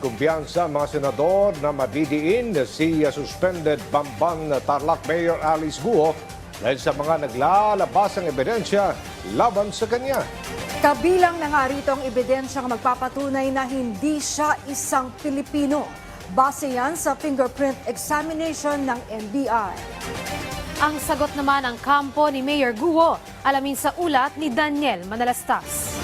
kumpiyansa ang mga senador na madidiin si suspended Bamban Tarlac Mayor Alice Guo dahil sa mga naglalabas ang ebidensya laban sa kanya. Kabilang na nga rito ang ebidensyang magpapatunay na hindi siya isang Pilipino. Base yan sa fingerprint examination ng NBI. Ang sagot naman ang kampo ni Mayor Guo. Alamin sa ulat ni Daniel Manalastas.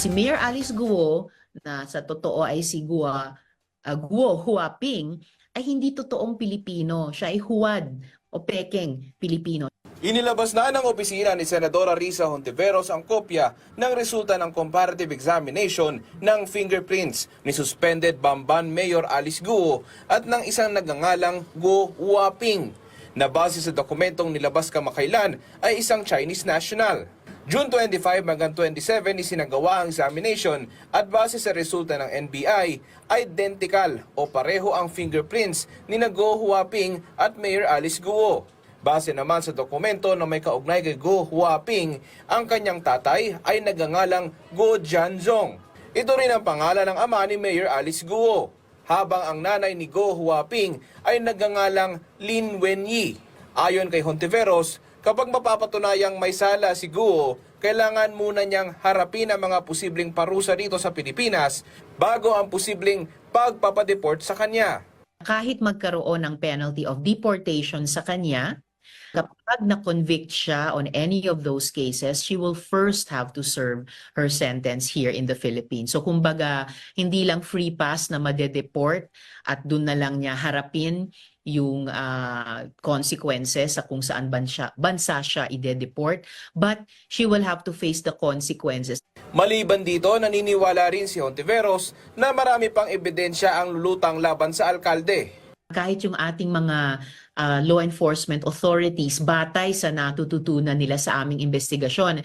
si Mayor Alice Guo, na sa totoo ay si Gua, uh, Guo Huaping, ay hindi totoong Pilipino. Siya ay huwad o pekeng Pilipino. Inilabas na ng opisina ni Senadora Risa Hontiveros ang kopya ng resulta ng comparative examination ng fingerprints ni suspended Bamban Mayor Alice Guo at ng isang nagngangalang Guo Huaping na base sa dokumentong nilabas kamakailan ay isang Chinese national. June 25 hanggang 27 isinagawa ang examination at base sa resulta ng NBI, identical o pareho ang fingerprints ni na Go Huaping at Mayor Alice Guo. Base naman sa dokumento na may kaugnay kay Go Huaping, ang kanyang tatay ay nagangalang Go Jianzong. Ito rin ang pangalan ng ama ni Mayor Alice Guo, habang ang nanay ni Go Huaping ay nagangalang Lin Wenyi. Ayon kay Hontiveros, kapag mapapatunayang may sala si Guo, kailangan muna niyang harapin ang mga posibleng parusa dito sa Pilipinas bago ang posibleng pagpapadeport sa kanya. Kahit magkaroon ng penalty of deportation sa kanya, kapag na-convict siya on any of those cases, she will first have to serve her sentence here in the Philippines. So kumbaga, hindi lang free pass na madedeport at dun na lang niya harapin yung ah, consequences sa kung saan bansa, bansa siya ide-deport, but she will have to face the consequences Maliban dito, naniniwala rin si Hontiveros na marami pang ebidensya ang lulutang laban sa alkalde. Kahit yung ating mga ah, law enforcement authorities batay sa natututunan nila sa aming investigasyon,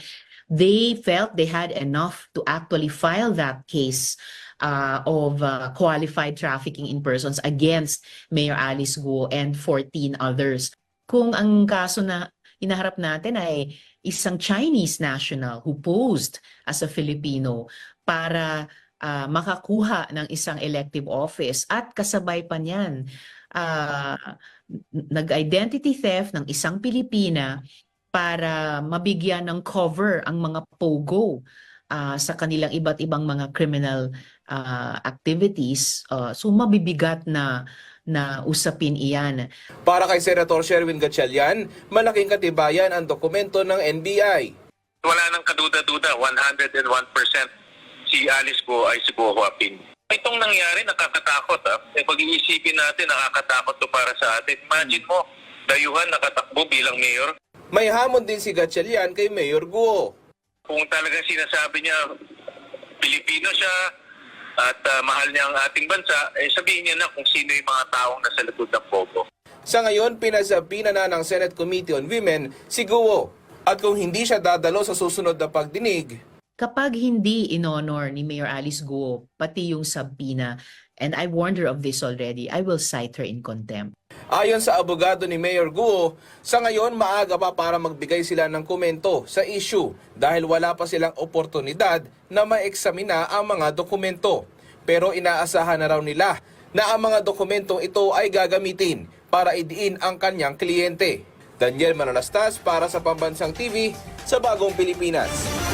they felt they had enough to actually file that case ah, of ah, qualified trafficking in persons against Mayor Alice Guo and 14 others. Kung ang kaso na inaharap natin ay isang Chinese national who posed as a Filipino para ah, makakuha ng isang elective office at kasabay pa niyan n- nag-identity theft ng isang Pilipina para mabigyan ng cover ang mga pogo ah, sa kanilang iba't ibang mga criminal ah, activities. Ah, so mabibigat na na usapin iyan. Para kay Senator Sherwin Gatchalian, malaking katibayan ang dokumento ng NBI. wala nang kaduda-duda, 101% si Alice Go ay si Go Huaping. Itong nangyari, nakakatakot. Ah. Eh, pag iisipin natin, nakakatakot to para sa atin. Imagine mo, dayuhan nakatakbo bilang mayor. May hamon din si Gatchalian kay Mayor Guo. Kung talagang sinasabi niya, Pilipino siya, at ah, mahal niya ang ating bansa, eh sabihin niya na kung sino yung mga taong nasa likod ng bobo. Sa ngayon, pinasabina na ng Senate Committee on Women si Guo. At kung hindi siya dadalo sa susunod na pagdinig, Kapag hindi inonor ni Mayor Alice Guo, pati yung sabina, and I warned her of this already, I will cite her in contempt. Ayon sa abogado ni Mayor Guo, sa ngayon maaga pa para magbigay sila ng komento sa issue dahil wala pa silang oportunidad na maeksamina ang mga dokumento. Pero inaasahan na raw nila na ang mga dokumentong ito ay gagamitin para idiin ang kanyang kliyente. Daniel Manalastas para sa Pambansang TV sa Bagong Pilipinas.